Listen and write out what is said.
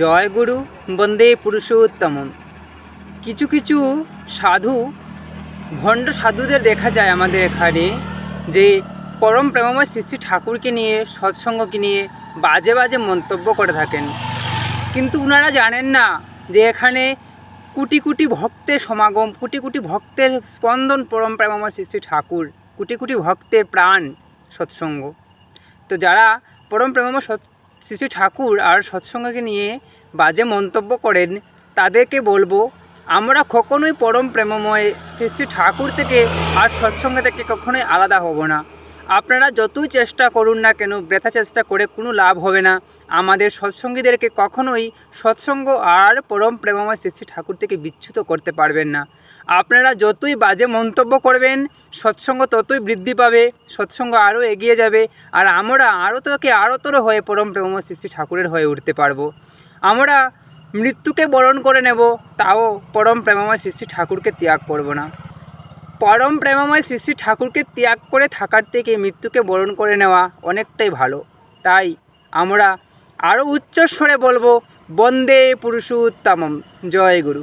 জয় গুরু বন্দে পুরুষোত্তমম। কিছু কিছু সাধু, ভণ্ড সাধুদের দেখা যায় আমাদের এখানে, যে পরম প্রেমময় শ্রী শ্রী ঠাকুরকে নিয়ে, সৎসঙ্গকে নিয়ে বাজে বাজে মন্তব্য করে থাকেন। কিন্তু ওনারা জানেন না যে এখানে কোটি কোটি ভক্তের সমাগম, কোটি কোটি ভক্তের স্পন্দন পরম প্রেমময় শ্রী শ্রী ঠাকুর, কোটি কোটি ভক্তের প্রাণ সৎসঙ্গ। তো যারা পরম প্রেমময় সৎ শ্রী ঠাকুর আর সৎসঙ্গকে নিয়ে বাজে মন্তব্য করেন, তাদেরকে বলব, আমরা কখনোই পরম প্রেমময় শ্রী শ্রী ঠাকুর থেকে আর সৎসঙ্গ থেকে কখনোই আলাদা হব না। আপনারা যতই চেষ্টা করুন না কেন ব্যথা চেষ্টা করে কোনো লাভ হবে না। আমাদের সৎসঙ্গীদেরকে কখনোই সৎসঙ্গ আর পরম প্রেমময় শ্রী ঠাকুর থেকে বিচ্যুত করতে পারবেন না। আপনারা যতই বাজে মন্তব্য করবেন, সৎসঙ্গ ততই বৃদ্ধি পাবে, সৎসঙ্গ আরও এগিয়ে যাবে, আর আমরা আরও তোকে আরোতর হয়ে পরম প্রেমময় শ্রী ঠাকুরের হয়ে উঠতে পারব। আমরা মৃত্যুকে বরণ করে নেব, তাও পরম প্রেমময় শ্রী ঠাকুরকে ত্যাগ করব না। পরম প্রেমময় শ্রী শ্রী ঠাকুরকে ত্যাগ করে থাকার থেকে মৃত্যুকে বরণ করে নেওয়া অনেকটাই ভালো। তাই আমরা আরও উচ্চস্বরে বলব, বন্দে পুরুষোত্তমম। জয় গুরু।